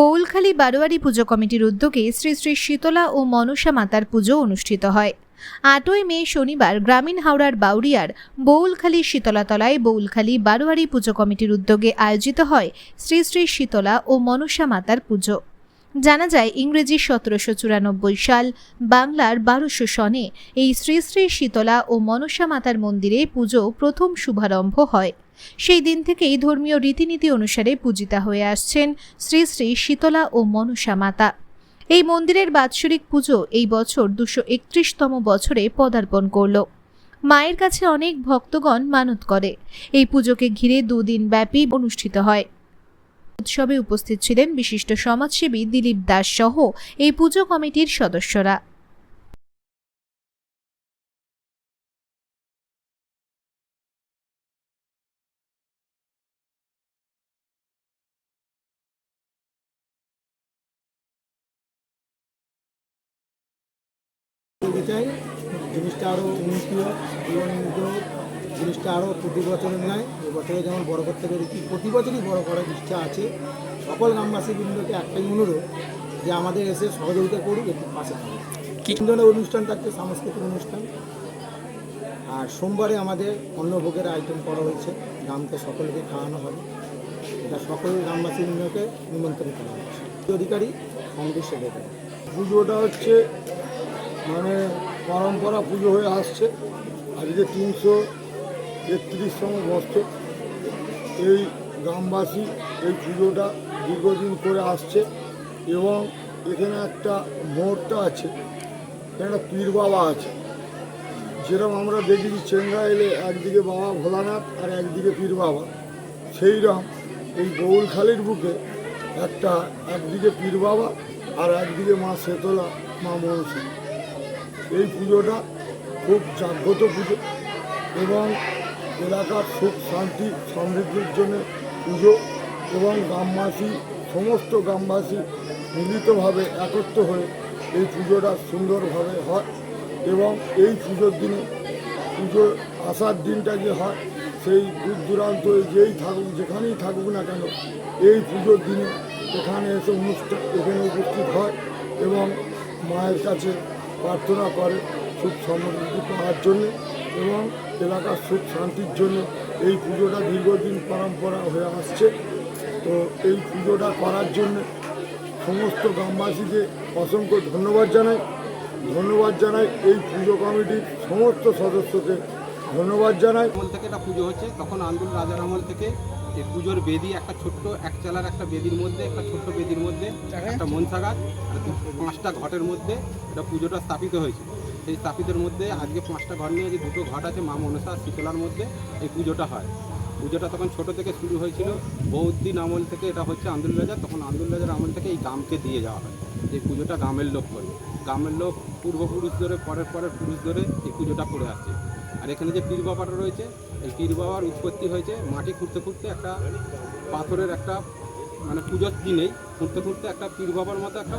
বৌলখালী বারোয়ারি পুজো কমিটির উদ্যোগে শ্রী শ্রী শীতলা ও মনসা মাতার পুজো অনুষ্ঠিত হয়। আটই মে শনিবার গ্রামীণ হাওড়ার বাউরিয়ার বৌলখালী শীতলাতলায় বৌলখালী বারোয়ারি পুজো কমিটির উদ্যোগে আয়োজিত হয় শ্রী শ্রী শীতলা ও মনসা মাতার পুজো। জানা যায়, ইংরেজি সতেরোশো চুরানব্বই সাল বাংলার বারোশো সনে এই শ্রী শ্রী শীতলা ও মনসা মাতার মন্দিরে পুজো প্রথম শুভারম্ভ হয়। সেই দিন থেকেই ধর্মীয় রীতিনীতি অনুসারে পূজিতা হয়ে আসছেন শ্রী শ্রী শীতলা ও মনসা মাতা। এই মন্দিরের বাৎসরিক পুজো এই বছর দুশো একত্রিশতম বছরে পদার্পণ করল। মায়ের কাছে অনেক ভক্তগণ মানত করে। এই পুজোকে ঘিরে দুদিন ব্যাপী অনুষ্ঠিত হয়। উৎসবে উপস্থিত ছিলেন বিশিষ্ট সমাজসেবী দিলীপ দাস সহ এই পুজো কমিটির সদস্যরা। করতে চাই জিনিসটা আরও উন্নতি হোক জীবনন্ত জিনিসটা আরও প্রতি বছরের নয় এবছরে যেমন বড় করতে পেরেছি প্রতি বছরই বড় করার ইচ্ছা আছে। সকল গ্রামবাসীবৃন্দকে একটাই অনুরোধ যে আমাদের এসে সহযোগিতা করুক একটু পাশে থাকুক। কি? ধরনের অনুষ্ঠান থাকছে সাংস্কৃতিক অনুষ্ঠান। আর সোমবারে আমাদের অন্নভোগের আয়োজন করা হয়েছে গ্রামকে সকলকে খাওয়ানো হবে। এটা সকল গ্রামবাসীবৃন্দকে নিমন্ত্রণ করা হয়েছে অধিকারী কংগ্রেস সেক্রেটারি পুজোটা হচ্ছে মানে পরম্পরা পুজো হয়ে আসছে। আজকে তিনশো একত্রিশতম বছর এই গ্রামবাসী এই পুজোটা দীর্ঘদিন করে আসছে এবং এখানে একটা মোড়টা আছে এখানে একটা পীর বাবা আছে। যেরকম আমরা দেখি চেঙ্গা এলে একদিকে বাবা ভোলানাথ আর একদিকে পীর বাবা। সেই রকম এই গৌলখালির বুকে একটা একদিকে পীর বাবা আর একদিকে মা শেতলা মা মনসা এই পুজোটা খুব জাগ্রত পুজো এবং এলাকার সুখ, শান্তি, সমৃদ্ধির জন্য পুজো এবং গ্রামবাসী, সমস্ত গ্রামবাসী মিলিতভাবে একত্র হয়ে এই পুজোটা সুন্দরভাবে হয় এবং এই পুজোর দিনে পুজো আসার দিনটা যে হয়, সেই দূর দূরান্ত যেই থাকুক, যেখানেই থাকুক না কেন, এই পুজোর দিনে এখানে এসে অনুষ্ঠান এখানে উপস্থিত হয় এবং মায়ের কাছে প্রার্থনা করে সুখ সমৃদ্ধি পাওয়ার জন্য এবং এলাকার সুখ শান্তির জন্য এই পুজোটা দীর্ঘদিন পরম্পরা হয়ে আসছে। তো এই পুজোটা করার জন্য সমস্ত গ্রামবাসীকে অসংখ্য ধন্যবাদ জানাই। ধন্যবাদ জানাই এই পুজো কমিটির সমস্ত সদস্যকে ধন্যবাদ জানাই। থেকে এটা পুজো হচ্ছে, তখন আন্দুল রাজার আমল থেকে এই পুজোর বেদি একটা ছোট্ট এক চালার একটা বেদির মধ্যে একটা ছোট্ট বেদির মধ্যে একটা মনসা গাছ আর পাঁচটা ঘটের মধ্যে এটা পুজোটা স্থাপিত হয়েছে। সেই স্থাপিতের মধ্যে আজকে পাঁচটা ঘর নিয়ে যে দুটো ঘট আছে মা মনসা শীতলার মধ্যে এই পুজোটা হয়। পুজোটা তখন ছোট থেকে শুরু হয়েছিল বহুদিন আমল থেকে এটা হচ্ছে আন্দুল রাজা তখন আন্দুল রাজার আমল থেকে এই গ্রামকে দিয়ে যাওয়া হয়। এই পুজোটা গ্রামের লোক করে। গ্রামের লোক পূর্বপুরুষ ধরে পরের পরের পুরুষ ধরে এই পুজোটা করে আসছে আর এখানে যে পীর বাবাটা রয়েছে, এই পীর বাবার উৎপত্তি হয়েছে মাটি খুঁড়তে খুঁড়তে একটা পাথরের একটা মানে পুজোর দিনেই খুঁড়তে খুঁড়তে একটা পীর বাবার মতো একটা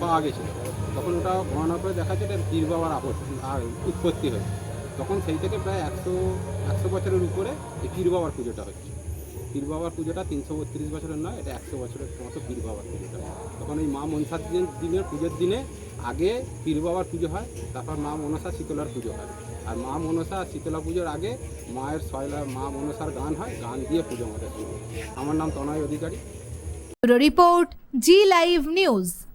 পাওয়া গেছে তখন ওটা গণনা করে দেখা যায় এটা পীর বাবার আর উৎপত্তি হয়েছে। তখন সেই থেকে প্রায় একশো একশো বছরের উপরে এই পীর বাবার পুজোটা হচ্ছে। পীর বাবার পুজোটা তিনশো বত্রিশ বছরের নয়, এটা একশো বছরের মতো পীর বাবার পুজোটা। তখন এই মা মনসার দিনের পুজোর দিনে আগে পীর বাবার পুজো হয়, তারপর মা মনসা শীতলার পুজো হয়। আর মা মনসা শীতলা পুজোর আগে মায়ের শয়লা মা মনসার গান হয়, গান দিয়ে পুজো আমাদের। আমার নাম Tanay Adhikari. Report, Zee live news.